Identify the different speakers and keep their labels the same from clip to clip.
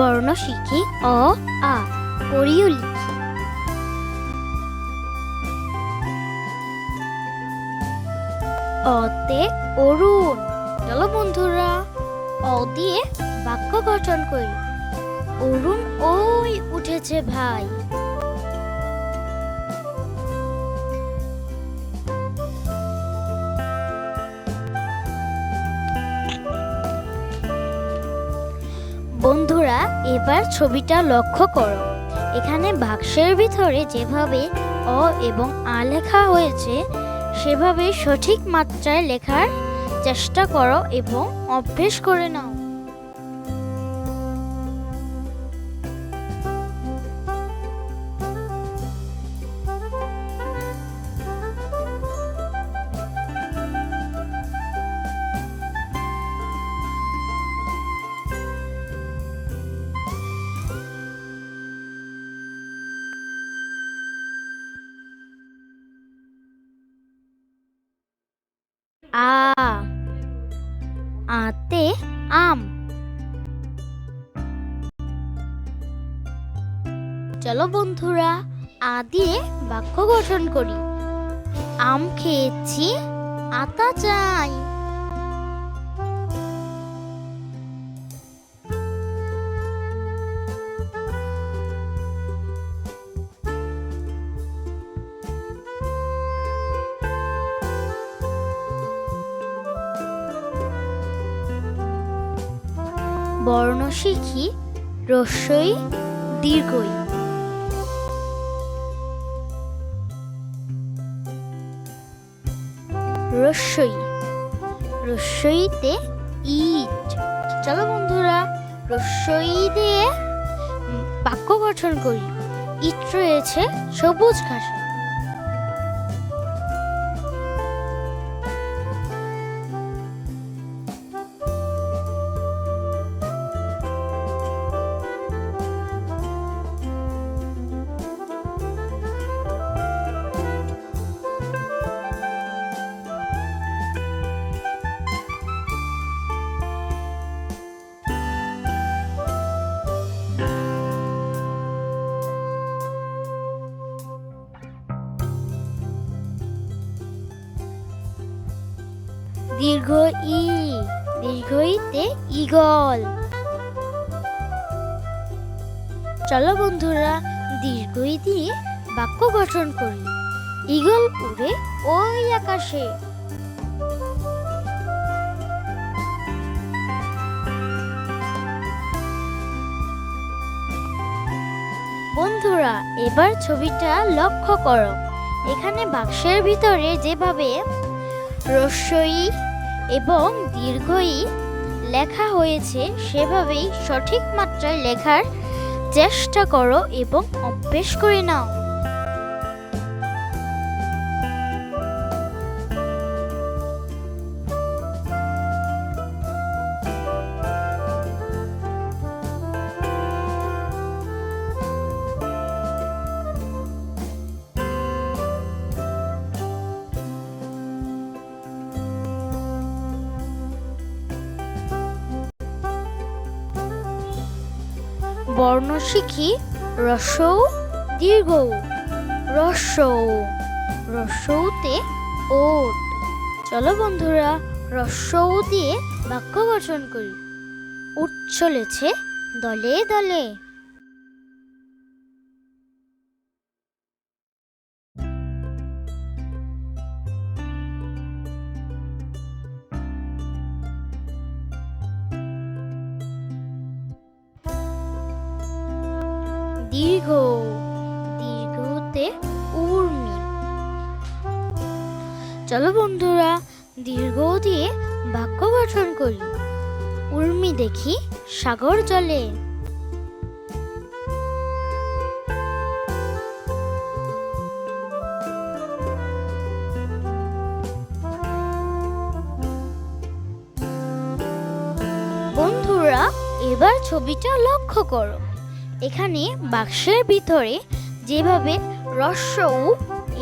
Speaker 1: বর্ণ শিখি অ, আ, পড়িও লিখি। অতে অরুণ, চলো বন্ধুরা, অ দিয়ে বাক্য গঠন করি। অরুণ, ওই উঠেছে ভাই। এবার ছবিটা লক্ষ্য করো। এখানে বাক্সের ভিতরে যেভাবে অ এবং আ লেখা হয়েছে, সেভাবে সঠিক মাত্রায় লেখার চেষ্টা করো এবং অভ্যেস করে নাও। আ আতে আম। চলো বন্ধুরা আ দিয়ে বাক্য গঠন করি। আম খেয়েছি আতা চাই। বর্ণ শিখি রস্যই দীর্ঘই। রস্যই রস্যইতে ইট। চলো বন্ধুরা রস্যই দিয়ে বাক্য গঠন করি। ইট রয়েছে সবুজ ঘাসে। দীর্ঘ ই দীর্ঘ ইতে ইগল চলো বন্ধুরা দীর্ঘ ই দিয়ে বাক্য গঠন করি। ইগল উড়ে ওই আকাশে। বন্ধুরা, এবার ছবিটা লক্ষ্য করো। এখানে বাক্সের ভিতরে যেভাবে রস্যই এবং দীর্ঘই লেখা হয়েছে সেভাবেই সঠিক মাত্রায় লেখার চেষ্টা করো এবং অভ্যেস করে নাও। বর্ণ শিখি, রসৌ, দীর্ঘ, রসৌ, রসৌতে ওট। চলো বন্ধুরা, রসৌ দিয়ে বাক্য গঠন করি। উঠ চলেছে দলে দলে। চলো বন্ধুরা, দীর্ঘ দিয়ে বাক্য গঠন করি। উর্মি দেখি সাগর জলে। বন্ধুরা, এবার ছবিটা লক্ষ্য করো। এখানে বাক্সের ভিতরে যেভাবে উ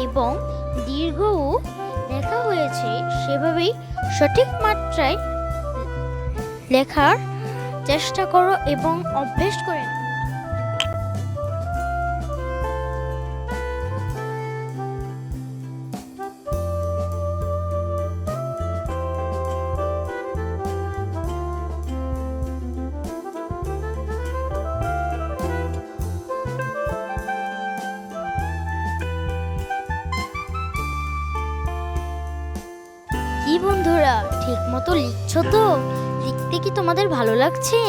Speaker 1: এবং দীর্ঘ লেখা হয়েছে সেভাবেই সঠিক মাত্রায় লেখার চেষ্টা করো এবং অভ্যেস করে ঠিক মতো লিখছো তো? লিখতে কি তোমাদের ভালো লাগছে?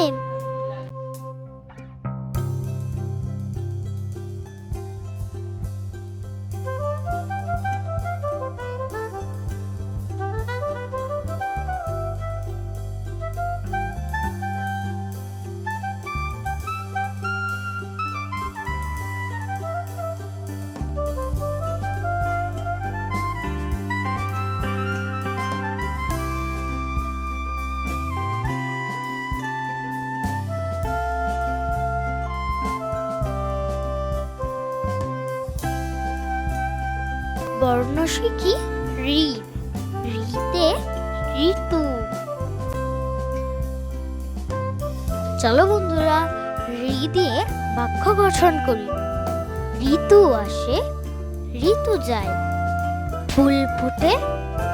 Speaker 1: বর্ণ শিখি রি রিতে ঋতু। চলো বন্ধুরা, রি দিয়ে বাক্য গঠন করি। ঋতু আসে, ঋতু যায়। ফুল ফুটে,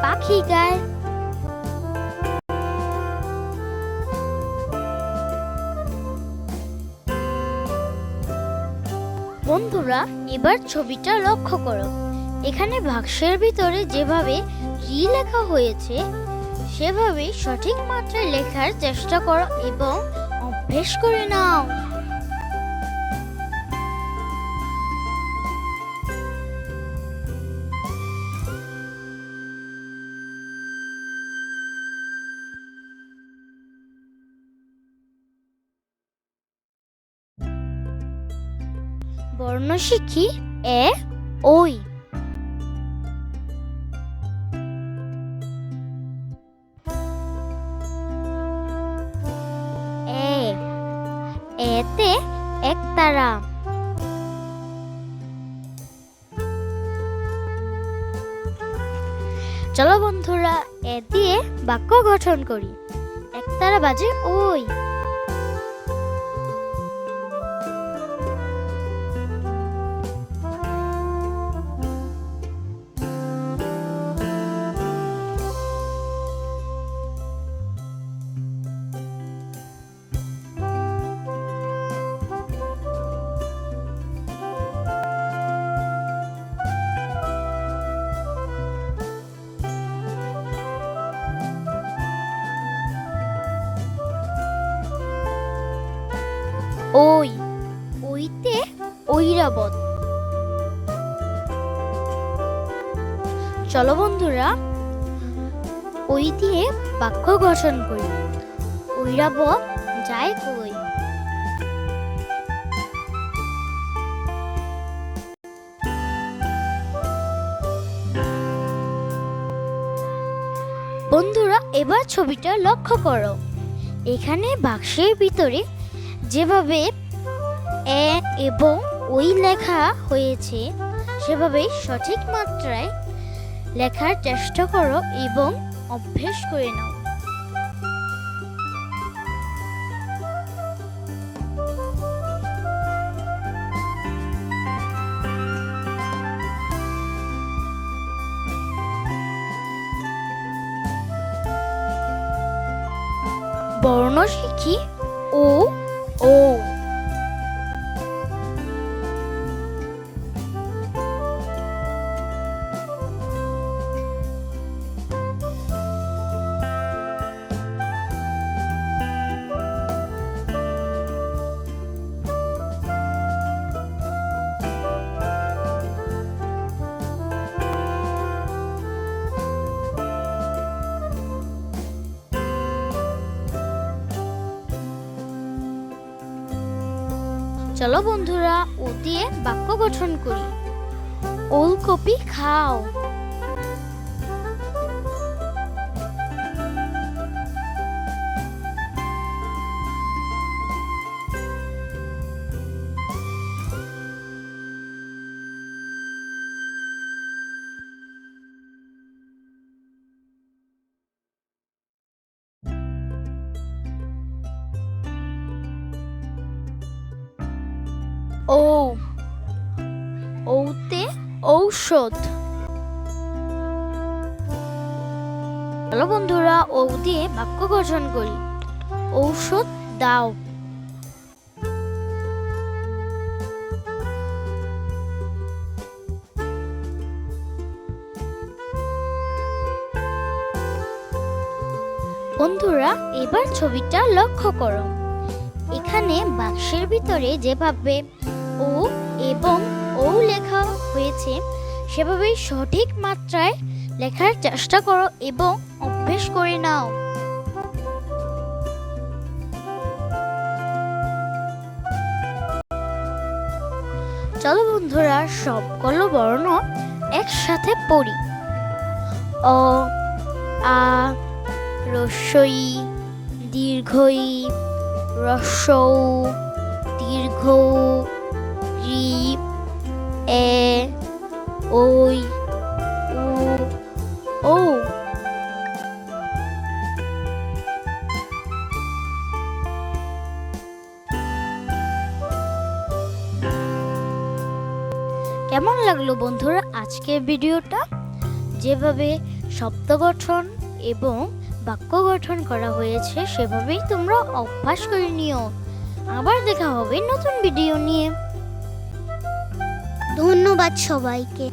Speaker 1: পাখি গায়। বন্ধুরা, এবার ছবিটা লক্ষ্য করো। এখানে বাক্সের ভিতরে যেভাবে রি লেখা হয়েছে, সেভাবে সঠিক মাত্রায় লেখার চেষ্টা করো এবং অভ্যেস করে নাও। বর্ণ শিখি এ ওই। এতে একতারা। চলো বন্ধুরা এ দিয়ে বাক্য গঠন করি। একতারা বাজে ওই। ওই, ওইতে ঐরাবত। চলো বন্ধুরা, ওই দিয়ে বাক্য গঠন করি। ঐরাবত যায় কই? বন্ধুরা, এবার ছবিটা লক্ষ্য করো। এখানে বাক্সের ভিতরে যেভাবে এ এবং ওই লেখা হয়েছে, সেভাবে সঠিক মাত্রায় লেখার চেষ্টা করো এবং অভ্যেস করে নাও। বর্ণ শিখি ও ও চলো বন্ধুরা ও দিয়ে বাক্য গঠন করি। ওলকপি খাও। ও ঔতে ঔষধ। হ্যালো বন্ধুরা ও দিয়ে বাক্য গঠন করি। ঔষধ দাও। বন্ধুরা, এবার ছবিটা লক্ষ্য করো। এখানে বাক্সের ভিতরে যেভাবে ও এবং ও লেখা হয়েছে, সেভাবেই সঠিক মাত্রায় লেখার চেষ্টা করো এবং অভ্যেস করে নাও। চলো বন্ধুরা সবগুলো বর্ণ একসাথে পড়ি। অ, আ, রস্যই, দীর্ঘই রস্যৌ দীর্ঘ রি এ ওই উ ও কেমন লাগল বন্ধুরা আজকের ভিডিওটা? যেভাবে শব্দ গঠন এবং বাক্য গঠন করা হয়েছে, সেভাবেই তোমরা অভ্যাস করে নিও। আবার দেখা হবে নতুন ভিডিও নিয়ে।
Speaker 2: ধন্যবাদ সবাইকে।